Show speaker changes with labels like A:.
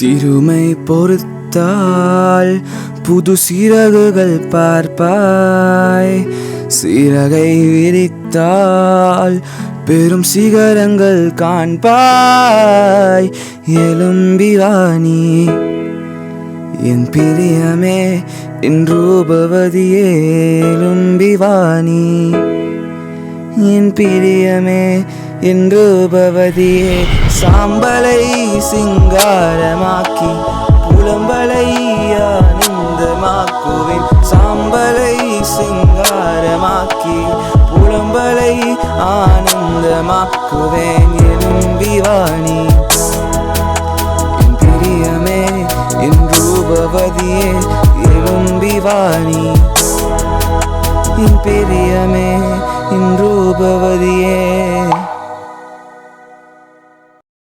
A: சிறுமை பொறுத்தால் புது சிறகுகள் பார்ப்பாய். சிறகை விரித்தால் பெரும் சிகரங்கள் காண்பாய். எலும்பிவானி என் பிரியமே என் ரூபவதியே எலும்பிவானி என் பிரியமே என்று பவதியே சாம்பலை சிங்காரமாக்கி புலம்பலை ஆனந்தமாக்குவேன். சாம்பலை சிங்காரமாக்கி புலம்பலை ஆனந்தமாக்குவேன். எனும் பிவாணி என் பிரியமே என் ரூபவதியே எழும்பிவாணி என் பிரியமே. இன்றோ பவதியே